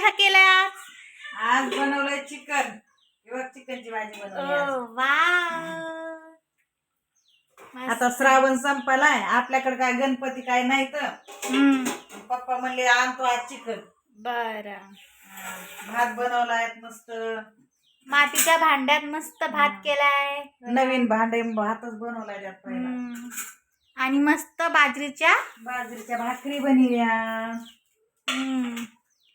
काय केलं आज? बनवलंय चिकन. किंवा चिकनची भाजी बनवली आज. वा आता श्रावण संपलाय. आपल्याकडे काय गणपती काय नाही तर. पप्पा म्हणले आणतो आज चिकन. बर. भात बनवलाय मस्त. मातीच्या भांड्यात मस्त भात केलाय. नवीन भांडे भातच बनवलाय त्यात पहिला. आणि मस्त बाजरीच्या? बाजरीच्या भाकरी बनवल्या.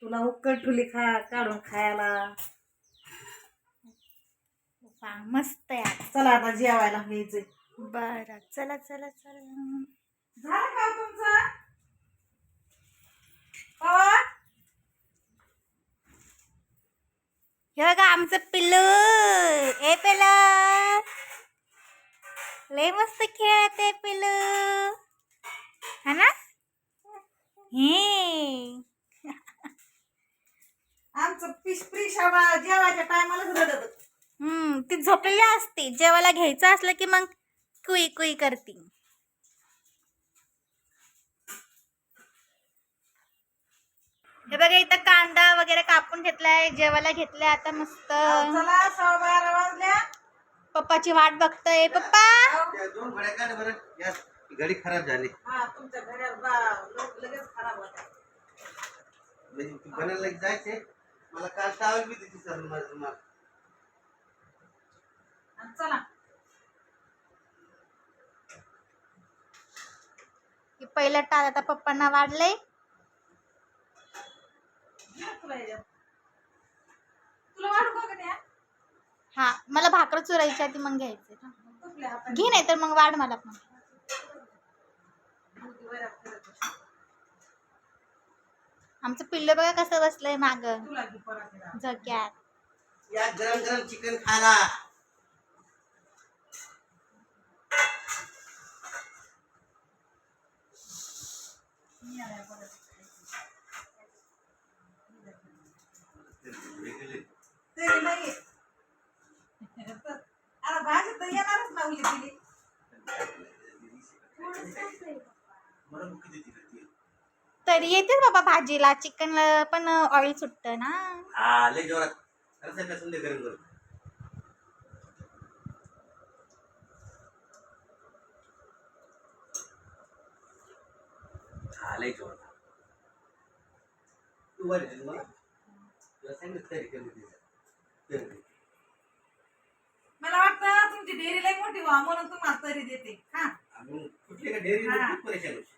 तुला उकड ठुली खा काढून खायला. वा, मस्त आहे. चला आता जेवायला घ्यायचंय बर चला चला चला. झालं का हो तुमचं हे बघा आमचं पिल्लू. ए पिल्लू. लय मस्त खेळते पिल्लू. हा ना? हे. आमचं पिश प्रिशा जेवायच्या टायमालाच रडत. हम्म ती झोपलेली असते. जेवायला घ्यायचं असलं की मग कुई कुई करते. हे बघा इथं कांदा वगैरे कापून घेतलाय जेवायला घेतलाय आता मस्त. चला सव्वा बारा वाजल्या. पप्पाची वाट बघतोय. पप्पा! त्या दोन घड्या काढ बरं या घडी खराब झाली हा तुमच्या बा- लोक लगेच खराब होतात. म्हणजे बनायला जायचे मला काल टावल बी दिली सर माझं रुमाल आणि चला. की पहिलं टाळ आता पप्पांना वाढलंय. घे तुला याच्यात. तुला वाढू का त्या हा मला भाकर चुरायची आधी मग घ्यायचे घे नाही तर मग वाढ मला पण. आमचं पिल्लं बघा कसं बसलंय माग. झोक्यात या गरम गरम चिकन खायला. तरी नाही आता भाजी तर येणारच ना उली दिली मला भूक किती दिली तरी येते बाबा भाजीला. चिकन पण ऑइल सुटतं ना. लय जोरात. अरे सगळं संध्या गरम गरम हा लय जोरात. तू वर येते मला. तुला सांगितलं तरी कमी दिवसात कमी. मला वाटतं तुमची डेअरी लई मोठी व्हा म्हणून तुम्हाला तरी देते. हा. आपण कुठली का डेअरी हा. खूप परेशान होशी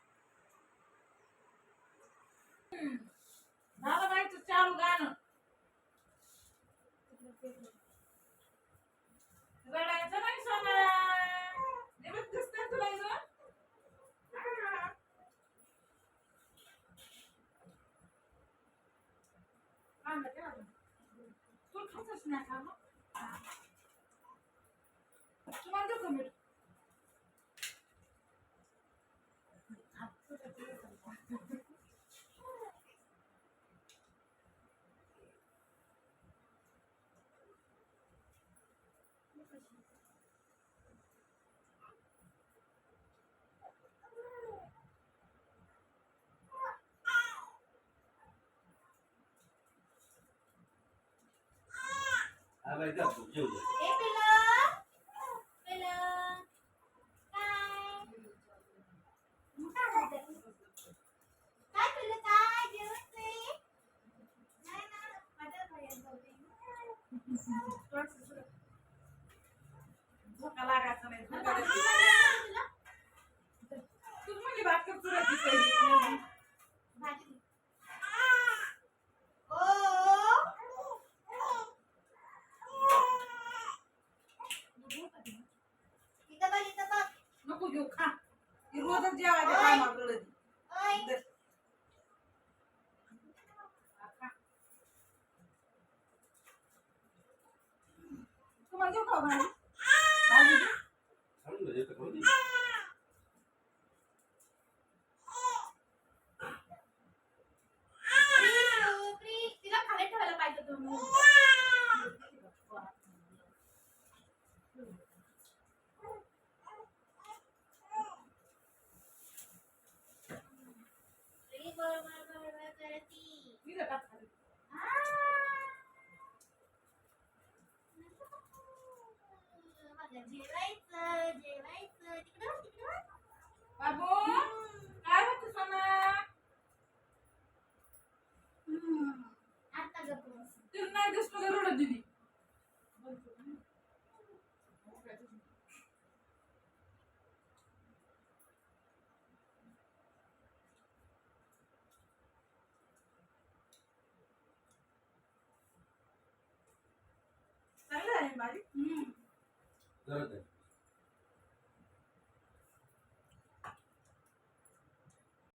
झालं बाई तू चालू गाणं रडायचं नाही सोना निमित्त दिसतंय तुला इथं? आणलं का अजून? तू खातच नाही का मग? तुम्हाला देऊ का मीठ? 不行。啊，那个叫土舅子。ही रोजच जेवायचं जेवायचं तिकडं बघ, तिकडं बघ. बाबू काय होतं सोना हम्म. आता गप्प बस. तू नाही दिसतो का रडत दिली चांगलं आहे